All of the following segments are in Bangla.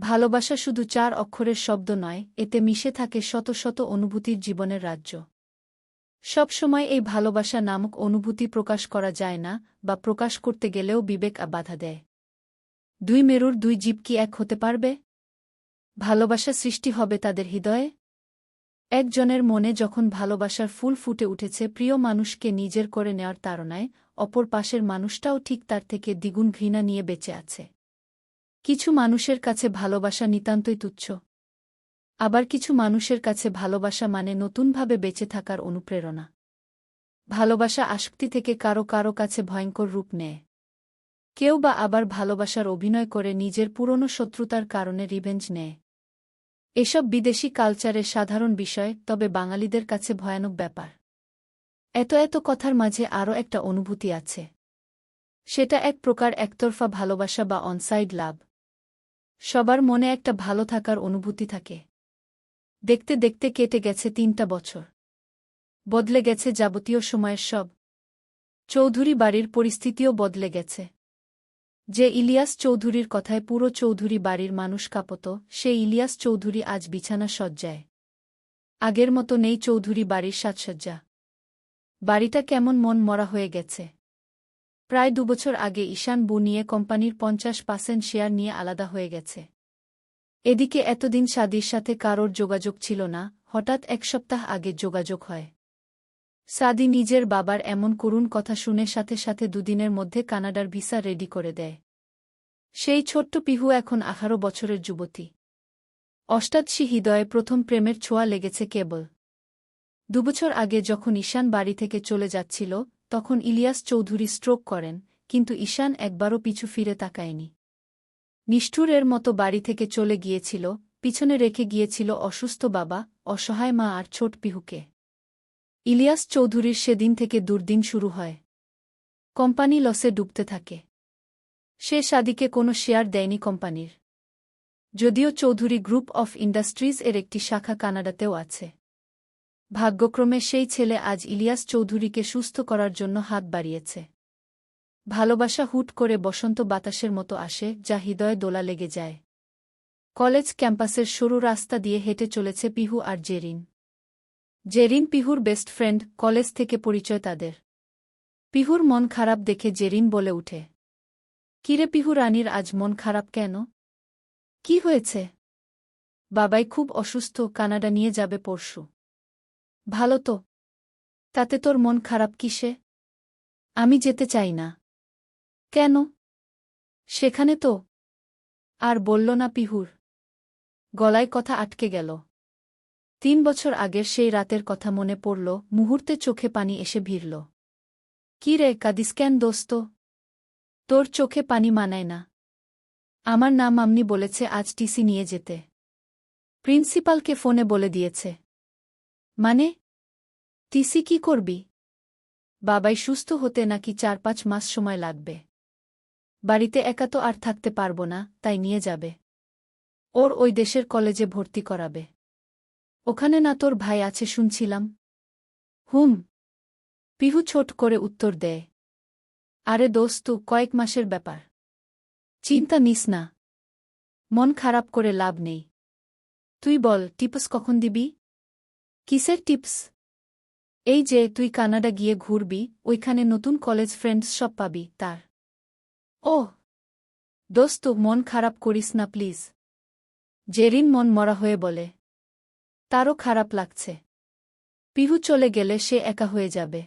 ভালোবাসা শুধু চার অক্ষরের শব্দ নয়, এতে মিশে থাকে শত শত অনুভূতির জীবনের রাজ্য। সবসময় এই ভালোবাসা নামক অনুভূতি প্রকাশ করা যায় না বা প্রকাশ করতে গেলেও বিবেক বাধা দেয়। দুই মেরুর দুই জীব কি এক হতে পারবে? ভালোবাসা সৃষ্টি হবে তাদের হৃদয়ে? একজনের মনে যখন ভালোবাসার ফুল ফুটে উঠেছে, প্রিয় মানুষকে নিজের করে নেওয়ার তাড়নায়, অপর পাশের মানুষটাও ঠিক তার থেকে দ্বিগুণ ঘৃণা নিয়ে বেঁচে আছে। কিছু মানুষের কাছে ভালোবাসা নিতান্তই তুচ্ছ। আবার কিছু মানুষের কাছে ভালোবাসা মানে নতুনভাবে বেঁচে থাকার অনুপ্রেরণা। ভালোবাসা আসক্তি থেকে কারও কারও কাছে ভয়ঙ্কর রূপ নেয়। কেউ বা আবার ভালোবাসার অভিনয় করে নিজের পুরনো শত্রুতার কারণে রিভেঞ্জ নেয়। এসব বিদেশি কালচারের সাধারণ বিষয়, তবে বাঙালিদের কাছে ভয়ানক ব্যাপার। এত এত কথার মাঝে আরও একটা অনুভূতি আছে। সেটা এক প্রকার একতরফা ভালোবাসা বা অনসাইড লাভ সবার মনে একটা ভালো থাকার অনুভূতি থাকে। দেখতে দেখতে কেটে গেছে তিনটা বছর। বদলে গেছে যাবতীয় সময়ের সব। চৌধুরী বাড়ির পরিস্থিতিও বদলে গেছে। যে ইলিয়াস চৌধুরীর কথায় পুরো চৌধুরী বাড়ির মানুষ কাঁপত, সে ইলিয়াস চৌধুরী আজ বিছানা সজ্জায়। আগের মতো নেই চৌধুরী বাড়ির সাজসজ্জা। বাড়িটা কেমন মন মরা হয়ে গেছে। প্রায় দুবছর আগে ঈশান বু নিয়ে কোম্পানির পঞ্চাশ পার্সেন্ট শেয়ার নিয়ে আলাদা হয়ে গেছে। এদিকে এতদিন সাদির সাথে কারোর যোগাযোগ ছিল না, হঠাৎ এক সপ্তাহ আগে যোগাযোগ হয়। সাদি নিজের বাবার এমন করুণ কথা শুনে সাথে সাথে দুদিনের মধ্যে কানাডার ভিসা রেডি করে দেয়। সেই ছোট্ট পিহু এখন আঠারো বছরের যুবতী। অষ্টাদশী হৃদয়ে প্রথম প্রেমের ছোঁয়া লেগেছে কেবল। দুবছর আগে যখন ঈশান বাড়ি থেকে চলে যাচ্ছিল তখন ইলিয়াস চৌধুরী স্ট্রোক করেন, কিন্তু ঈশান একবারও পিছু ফিরে তাকায়নি। নিষ্ঠুরের মতো বাড়ি থেকে চলে গিয়েছিল, পিছনে রেখে গিয়েছিল অসুস্থ বাবা, অসহায় মা আর ছোট পিহুকে। ইলিয়াস চৌধুরীর সেদিন থেকে দুর্দিন শুরু হয়। কোম্পানি লসে ডুবতে থাকে। সে সাদিকে কোনো শেয়ার দেয়নি কোম্পানির। যদিও চৌধুরী গ্রুপ অফ ইন্ডাস্ট্রিজ এর একটি শাখা কানাডাতেও আছে। ভাগ্যক্রমে সেই ছেলে আজ ইলিয়াস চৌধুরীকে সুস্থ করার জন্য হাত বাড়িয়েছে। ভালোবাসা হুট করে বসন্ত বাতাসের মতো আসে, যা হৃদয়ে দোলা লেগে যায়। কলেজ ক্যাম্পাসের সরু রাস্তা দিয়ে হেঁটে চলেছে পিহু আর জেরিন। জেরিন পিহুর বেস্ট ফ্রেন্ড, কলেজ থেকে পরিচয় তাদের। পিহুর মন খারাপ দেখে জেরিন বলে উঠে, কিরে পিহু রানীর, আজ মন খারাপ কেন? কি হয়েছে? বাবাই খুব অসুস্থ, কানাডা নিয়ে যাবে পরশু। ভালো তো। তাতে তোর মন খারাপ কিসে? আমি যেতে চাই না। কেন? সেখানে তো। আর বলল না পিহুর। গলায় কথা আটকে গেল। তিন বছর আগের সেই রাতের কথা মনে পড়ল, মুহূর্তে চোখে পানি এসে ভিড়ল। কি রে কাদিস কেন দোস্ত? তোর চোখে পানি মানায় না। আমার নাম আমনি বলেছে আজ টিসি নিয়ে যেতে। প্রিন্সিপালকে ফোনে বলে দিয়েছে। মানে? তিসি কি করবি? বাবাই সুস্থ হতে নাকি চার পাঁচ মাস সময় লাগবে। বাড়িতে একা তো আর থাকতে পারব না, তাই নিয়ে যাবে। ওর ওই দেশের কলেজে ভর্তি করাবে। ওখানে না তোর ভাই আছে শুনছিলাম। হুম। পিহু ছোট করে উত্তর দেয়। আরে দোস্ত, কয়েক মাসের ব্যাপার। চিন্তা নিস না। মন খারাপ করে লাভ নেই। তুই বল, টিপস কখন দিবি? কিসের টিপস? এই যে, তুই কানাডা গিয়ে ঘুরবি, ওইখানে নতুন কলেজ ফ্রেন্ডস সব পাবি, তার। ও দোস্ত, মন খারাপ করিস না, প্লিজ। জেরিন মন মরা হয়ে বলে। তারও খারাপ লাগছে। পিহু চলে গেলে সে একা হয়ে যাবে।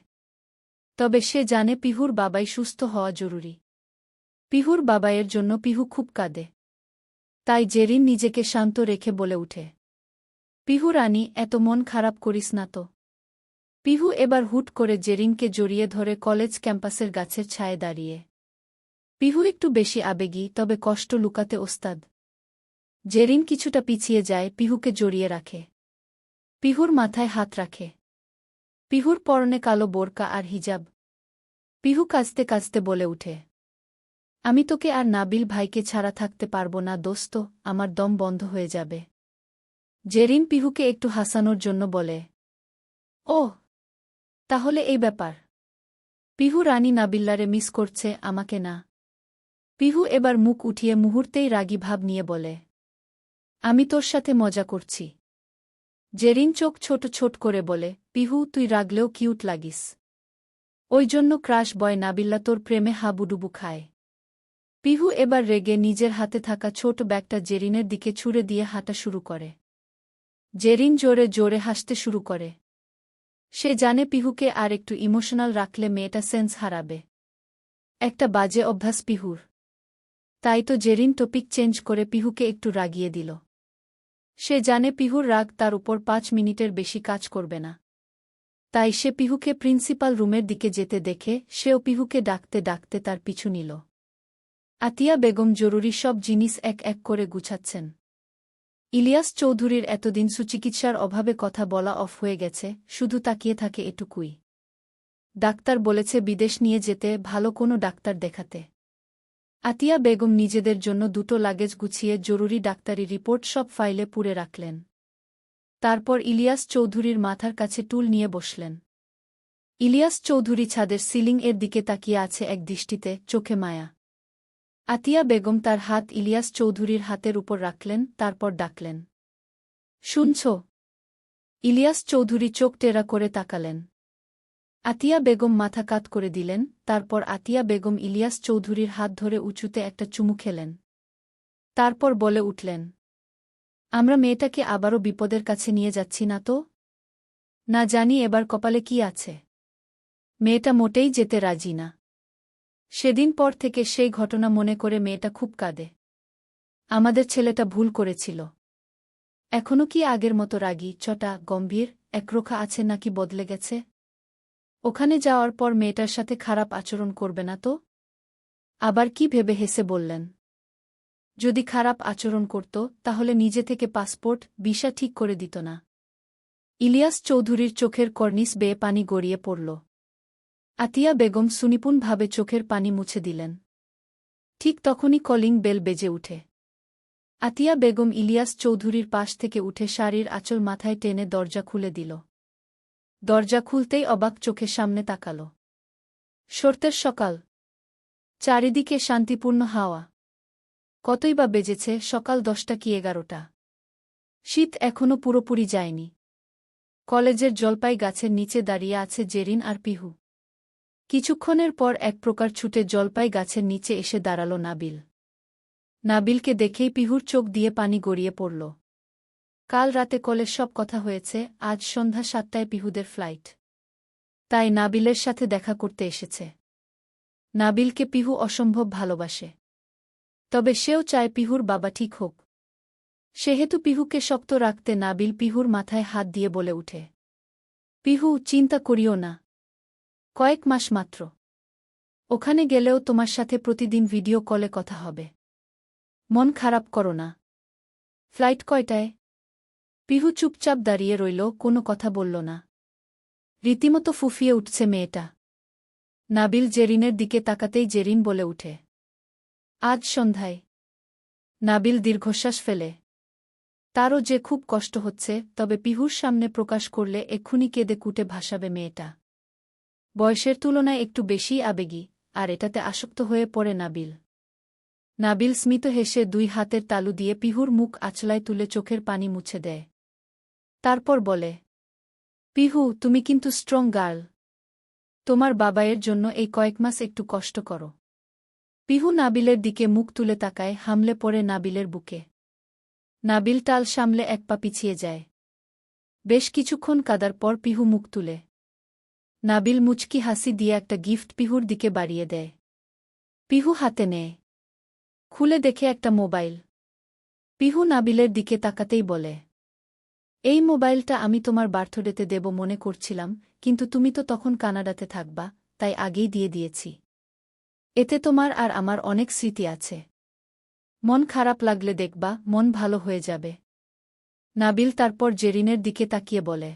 তবে সে জানে পিহুর বাবাই সুস্থ হওয়া জরুরি। পিহুর বাবাইয়ের জন্য পিহু খুব কাঁদে। তাই জেরিন নিজেকে শান্ত রেখে বলে উঠে। পিহু রানী, এত মন খারাপ করিস না তো। পিহু এবার হুট করে জেরিনকে জড়িয়ে ধরে কলেজ ক্যাম্পাসের গাছের ছায়ে দাঁড়িয়ে। পিহু একটু বেশি আবেগী, তবে কষ্ট লুকাতে ওস্তাদ। জেরিন কিছুটা পিছিয়ে যায়, পিহুকে জড়িয়ে রাখে। পিহুর মাথায় হাত রাখে। পিহুর পরনে কালো বোরকা আর হিজাব। পিহু কাঁচতে কাঁচতে বলে উঠে, আমি তোকে আর নাবিল ভাইকে ছাড়া থাকতে পারব না দোস্ত, আমার দম বন্ধ হয়ে যাবে। জেরিন পিহুকে একটু হাসানোর জন্য বলে ও তাহলে এই ব্যাপার। পিহু রানী নাবিল্লারে মিস করছে আমাকে না পিহু এবার মুখ উঠিয়ে মুহূর্তেই রাগী ভাব নিয়ে বলে, আমি তোর সাথে মজা করছি জেরিন চোখ ছোট ছোট করে বলে, পিহু, তুই রাগলেও কিউট লাগিস। ওই জন্য ক্রাশ বয় নাবিল্লা তোর প্রেমে হাবুডুবু খায় পিহু এবার রেগে নিজের হাতে থাকা ছোট ব্যাগটা জেরিনের দিকে ছুঁড়ে দিয়ে হাঁটা শুরু করে। জেরিন জোরে জোরে হাসতে শুরু করে। সে জানে পিহুকে আর একটু ইমোশনাল রাখলে মেয়েটা সেন্স হারাবে। একটা বাজে অভ্যাস পিহুর। তাই তো জেরিন টপিক চেঞ্জ করে পিহুকে একটু রাগিয়ে দিল। সে জানে পিহুর রাগ তার উপর পাঁচ মিনিটের বেশি কাজ করবে না। তাই সে পিহুকে প্রিন্সিপাল রুমের দিকে যেতে দেখে সেও পিহুকে ডাকতে ডাকতে তার পিছু নিল। আতিয়া বেগম জরুরি সব জিনিস এক এক করে গুছাচ্ছেন। ইলিয়াস চৌধুরীর এতদিন সুচিকিৎসার অভাবে কথা বলা অফ হয়ে গেছে, শুধু তাকিয়ে থাকে এটুকুই। ডাক্তার বলেছে বিদেশ নিয়ে যেতে ভালো কোনো ডাক্তার দেখাতে। আতিয়া বেগম নিজেদের জন্য দুটো লাগেজ গুছিয়ে জরুরি ডাক্তারি রিপোর্ট সব ফাইলে পুরে রাখলেন। তারপর ইলিয়াস চৌধুরীর মাথার কাছে টুল নিয়ে বসলেন। ইলিয়াস চৌধুরী ছাদের সিলিং এর দিকে তাকিয়ে আছে এক দৃষ্টিতে, চোখে মায়া। আতিয়া বেগম তার হাত ইলিয়াস চৌধুরীর হাতের উপর রাখলেন, তারপর ডাকলেন। শুনছ? ইলিয়াস চৌধুরী চোখ টেরা করে তাকালেন। আতিয়া বেগম মাথা কাত করে দিলেন, তারপর আতিয়া বেগম ইলিয়াস চৌধুরীর হাত ধরে উঁচুতে একটা চুমু খেলেন। তারপর বলে উঠলেন, আমরা মেয়েটাকে আবারও বিপদের কাছে নিয়ে যাচ্ছি না তো? না জানি এবার কপালে কি আছে। মেয়েটা মোটেই যেতে রাজি না। সেদিন পর থেকে সেই ঘটনা মনে করে মেয়েটা খুব কাঁদে। আমাদের ছেলেটা ভুল করেছিল। এখনও কি আগের মতো রাগী, চটা, গম্ভীর, একরোখা আছে নাকি বদলে গেছে? ওখানে যাওয়ার পর মেয়েটার সাথে খারাপ আচরণ করবে না তো? আবার কি ভেবে হেসে বললেন? যদি খারাপ আচরণ করত, তাহলে নিজে থেকে পাসপোর্ট, ভিসা ঠিক করে দিত না। ইলিয়াস চৌধুরীর চোখের কর্নিস বেয়ে পানি গড়িয়ে পড়ল। আতিয়া বেগম সুনিপুণভাবে চোখের পানি মুছে দিলেন। ঠিক তখনই কলিং বেল বেজে উঠে। আতিয়া বেগম ইলিয়াস চৌধুরীর পাশ থেকে উঠে শাড়ির আঁচল মাথায় টেনে দরজা খুলে দিল। দরজা খুলতেই অবাক চোখের সামনে তাকাল। শর্তের সকাল। চারিদিকে শান্তিপূর্ণ হাওয়া। কতই বা বেজেছে, সকাল দশটা কি এগারোটা? শীত এখনও পুরোপুরি যায়নি। কলেজের জলপাই গাছের নিচে দাঁড়িয়ে আছে জেরিন আর পিহু। কিছুক্ষণের পর এক প্রকার ছুটে জলপাই গাছের নিচে এসে দাঁড়াল নাবিল। নাবিলকে দেখেই পিহুর চোখ দিয়ে পানি গড়িয়ে পড়ল। কাল রাতে কলের সব কথা হয়েছে, আজ সন্ধ্যা সাতটায় পিহুদের ফ্লাইট। তাই নাবিলের সাথে দেখা করতে এসেছে। নাবিলকে পিহু অসম্ভব ভালোবাসে। তবে সেও চায় পিহুর বাবা ঠিক হোক। সেহেতু পিহুকে শক্ত রাখতে নাবিল পিহুর মাথায় হাত দিয়ে বলে উঠে, পিহু, চিন্তা করিও না। কয়েক মাস মাত্র। ওখানে গেলেও তোমার সাথে প্রতিদিন ভিডিও কলে কথা হবে। মন খারাপ করো না। ফ্লাইট কয়টায়? পিহু চুপচাপ দাঁড়িয়ে রইল, কোনো কথা বলল না। রীতিমতো ফুফিয়ে উঠছে মেয়েটা। নাবিল জেরিনের দিকে তাকাতেই জেরিন বলে উঠে। আজ সন্ধ্যায়। নাবিল দীর্ঘশ্বাস ফেলে। তারও যে খুব কষ্ট হচ্ছে, তবে পিহুর সামনে প্রকাশ করলে এক্ষুনি কেঁদে কুটে ভাসাবে মেয়েটা। বয়সের তুলনায় একটু বেশি আবেগী, আর এটাতে আসক্ত হয়ে পড়ে নাবিল। নাবিল স্মিত হেসে দুই হাতের তালু দিয়ে পিহুর মুখ আচলায় তুলে চোখের পানি মুছে দেয়। তারপর বলে, পিহু, তুমি কিন্তু স্ট্রং গার্ল। তোমার বাবায়ের জন্য এই কয়েক মাস একটু কষ্ট করো পিহু নাবিলের দিকে মুখ তুলে তাকায়, হামলে পড়ে নাবিলের বুকে। নাবিল টাল সামলে এক পা পিছিয়ে যায়। বেশ কিছুক্ষণ কাদার পর পিহু মুখ তুলে নাবিল মুচকি হাসি দিয়ে একটা গিফট পিহুর দিকে বাড়িয়ে দেয়। পিহু হাতে নেয়। খুলে দেখে একটা মোবাইল। পিহু নাবিলের দিকে তাকাতেই বলে, এই মোবাইলটা আমি তোমার বার্থডেতে দেব মনে করছিলাম, কিন্তু তুমি তো তখন কানাডাতে থাকবা, তাই আগেই দিয়ে দিয়েছি। এতে তোমার আর আমার অনেক স্মৃতি আছে। মন খারাপ লাগলে দেখবা, মন ভালো হয়ে যাবে। নাবিল তারপর জেরিনের দিকে তাকিয়ে বলে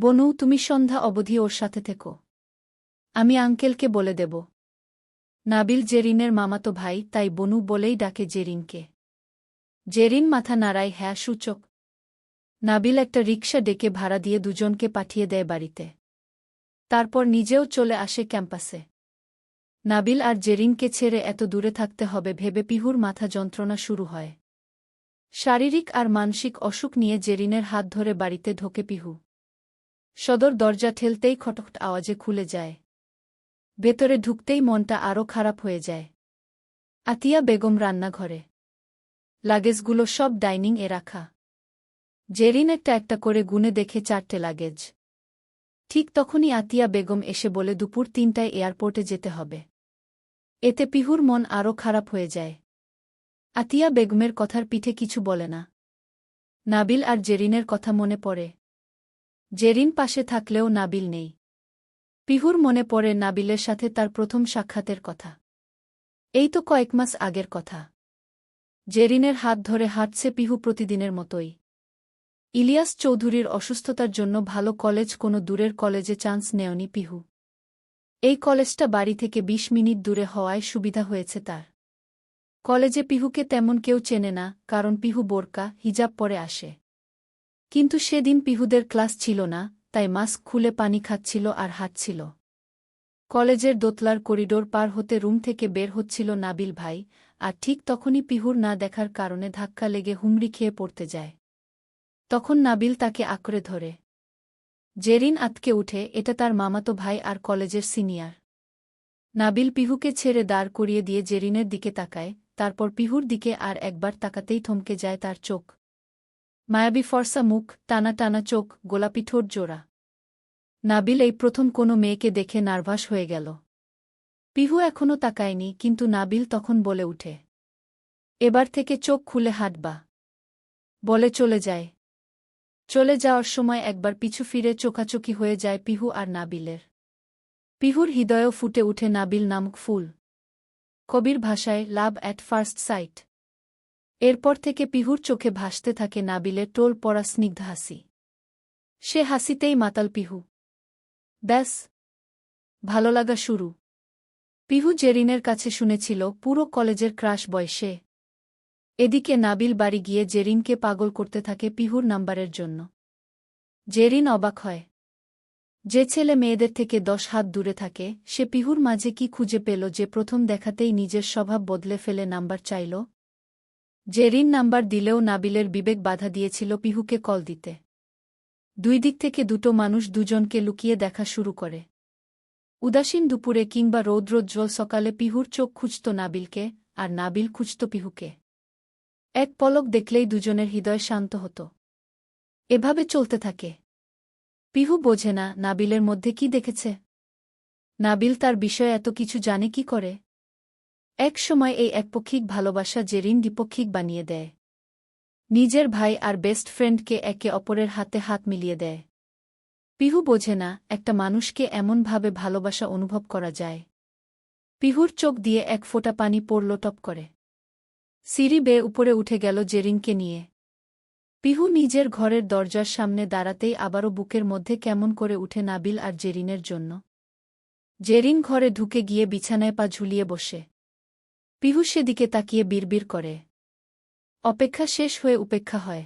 বনু, তুমি সন্ধ্যা অবধি ওর সাথে থেকো। আমি আঙ্কেলকে বলে দেব। নাবিল জেরিনের মামাতো ভাই, তাই বনু বলেই ডাকে জেরিনকে। জেরিন মাথা নাড়ায় হ্যাঁ সূচক। নাবিল একটা রিক্সা ডেকে ভাড়া দিয়ে দুজনকে পাঠিয়ে দেয় বাড়িতে। তারপর নিজেও চলে আসে ক্যাম্পাসে। নাবিল আর জেরিনকে ছেড়ে এত দূরে থাকতে হবে ভেবে পিহুর মাথা যন্ত্রণা শুরু হয়। শারীরিক আর মানসিক অসুখ নিয়ে জেরিনের হাত ধরে বাড়িতে ঢোকে পিহু। সদর দরজা ঠেলতেই খটখট আওয়াজে খুলে যায়। ভেতরে ঢুকতেই মনটা আরও খারাপ হয়ে যায়। আতিয়া বেগম রান্নাঘরে। লাগেজগুলো সব ডাইনিং এ রাখা। জেরিন একটা একটা করে গুনে দেখে চারটে লাগেজ। ঠিক তখনই আতিয়া বেগম এসে বলে, দুপুর তিনটায় এয়ারপোর্টে যেতে হবে। এতে পিহুর মন আরও খারাপ হয়ে যায়। আতিয়া বেগমের কথার পিঠে কিছু বলে না। নাবিল আর জেরিনের কথা মনে পড়ে। জেরিন পাশে থাকলেও নাবিল নেই। পিহুর মনে পড়ে নাবিলের সাথে তার প্রথম সাক্ষাতের কথা। এই তো কয়েক মাস আগের কথা। জেরিনের হাত ধরে হাঁটছে পিহু প্রতিদিনের মতোই। ইলিয়াস চৌধুরীর অসুস্থতার জন্য ভালো কলেজ কোনো দূরের কলেজে চান্স নেয়নি পিহু। এই কলেজটা বাড়ি থেকে ২০ মিনিট দূরে হওয়ায় সুবিধা হয়েছে তার। কলেজে পিহুকে তেমন কেউ চেনে না, কারণ পিহু বোরকা, হিজাব পরে আসে। কিন্তু সেদিন পিহুদের ক্লাস ছিল না, তাই মাস্ক খুলে পানি খাচ্ছিল আর হাঁটছিল। কলেজের দোতলার করিডোর পার হতে রুম থেকে বের হচ্ছিল নাবিল ভাই, আর ঠিক তখনই পিহুর না দেখার কারণে ধাক্কা লেগে হুমড়ি খেয়ে পড়তে যায়। তখন নাবিল তাকে আঁকড়ে ধরে। জেরিন আতকে উঠে, এটা তার মামাতো ভাই আর কলেজের সিনিয়র। নাবিল পিহুকে ছেড়ে দাঁড় করিয়ে দিয়ে জেরিনের দিকে তাকায়, তারপর পিহুর দিকে আর একবার তাকাতেই থমকে যায় তার চোখ। মায়াবী ফর্সা মুখ, টানা টানা চোখ, গোলাপি ঠোঁট জোড়া। নাবিল এই প্রথম কোনো মেয়েকে দেখে নার্ভাস হয়ে গেল। পিহু এখনও তাকায়নি, কিন্তু নাবিল তখন বলে উঠে, এবার থেকে চোখ খুলে হাঁটবা। বলে চলে যায়। চলে যাওয়ার সময় একবার পিছু ফিরে চোখাচোখি হয়ে যায় পিহু আর নাবিলের। পিহুর হৃদয়ও ফুটে উঠে নাবিল নামক ফুল। কবির ভাষায়, লাভ অ্যাট ফার্স্ট সাইট। এরপর থেকে পিহুর চোখে ভাসতে থাকে নাবিলে টোল পড়া স্নিগ্ধ হাসি। সে হাসিতেই মাতাল পিহু। ব্যাস, ভালো লাগা শুরু। পিহু জেরিনের কাছে শুনেছিল পুরো কলেজের ক্রাশ বয়সে। এদিকে নাবিল বাড়ি গিয়ে জেরিনকে পাগল করতে থাকে পিহুর নাম্বারের জন্য। জেরিন অবাক হয়। যে ছেলে মেয়েদের থেকে দশ হাত দূরে থাকে, সে পিহুর মাঝে কি খুঁজে পেল যে প্রথম দেখাতেই নিজের স্বভাব বদলে ফেলে নাম্বার চাইল জেরিন নাম্বার দিলেও নাবিলের বিবেক বাধা দিয়েছিল পিহুকে কল দিতে। দুই দিক থেকে দুটো মানুষ দুজনকে লুকিয়ে দেখা শুরু করে। উদাসীন দুপুরে কিংবা রৌদ্রোজ্জ্বল সকালে পিহুর চোখ খুঁজত নাবিলকে, আর নাবিল খুঁজত পিহুকে। এক পলক দেখলেই দুজনের হৃদয় শান্ত হতো। এভাবে চলতে থাকে। পিহু বোঝে না নাবিলের মধ্যে কি দেখেছে। নাবিল তার বিষয়ে এত কিছু জানে কি করে? এক সময় এই একপক্ষিক ভালোবাসা জেরিন দ্বিপক্ষিক বানিয়ে দেয়। নিজের ভাই আর বেস্ট ফ্রেন্ডকে একে অপরের হাতে হাত মিলিয়ে দেয়। পিহু বোঝে না, একটা মানুষকে এমনভাবে ভালোবাসা অনুভব করা যায়। পিহুর চোখ দিয়ে এক ফোঁটা পানি পড়ল টপ করে। সিঁড়ি বেয়ে উপরে উঠে গেল জেরিনকে নিয়ে। পিহু নিজের ঘরের দরজার সামনে দাঁড়াতেই আবারও বুকের মধ্যে কেমন করে উঠে নাবিল আর জেরিনের জন্য। জেরিন ঘরে ঢুকে গিয়ে বিছানায় পা ঝুলিয়ে বসে। পিহু সেদিকে তাকিয়ে বিড়বিড় করে। অপেক্ষা শেষ হয়ে উপেক্ষা হয়।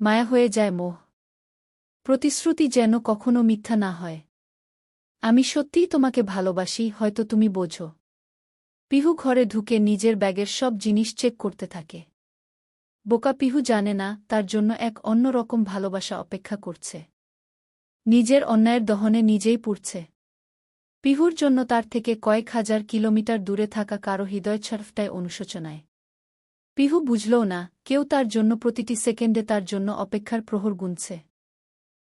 মায়া হয়ে যায় মোহ। প্রতিশ্রুতি যেন কখনো মিথ্যা না হয়। আমি সত্যিই তোমাকে ভালোবাসি, হয়তো তুমি বোঝো। পিহু ঘরে ঢুকে নিজের ব্যাগের সব জিনিস চেক করতে থাকে। বোকা পিহু জানে না, তার জন্য এক অন্যরকম ভালোবাসা অপেক্ষা করছে। নিজের অন্যায়ের দহনে নিজেই পুড়ছে। পিহুর জন্য তার থেকে কয়েক হাজার কিলোমিটার দূরে থাকা কারও হৃদয় ছাড়ফটায় অনুশোচনায়। পিহু বুঝলও না, কেউ তার জন্য প্রতিটি সেকেন্ডে তার জন্য অপেক্ষার প্রহর গুনছে।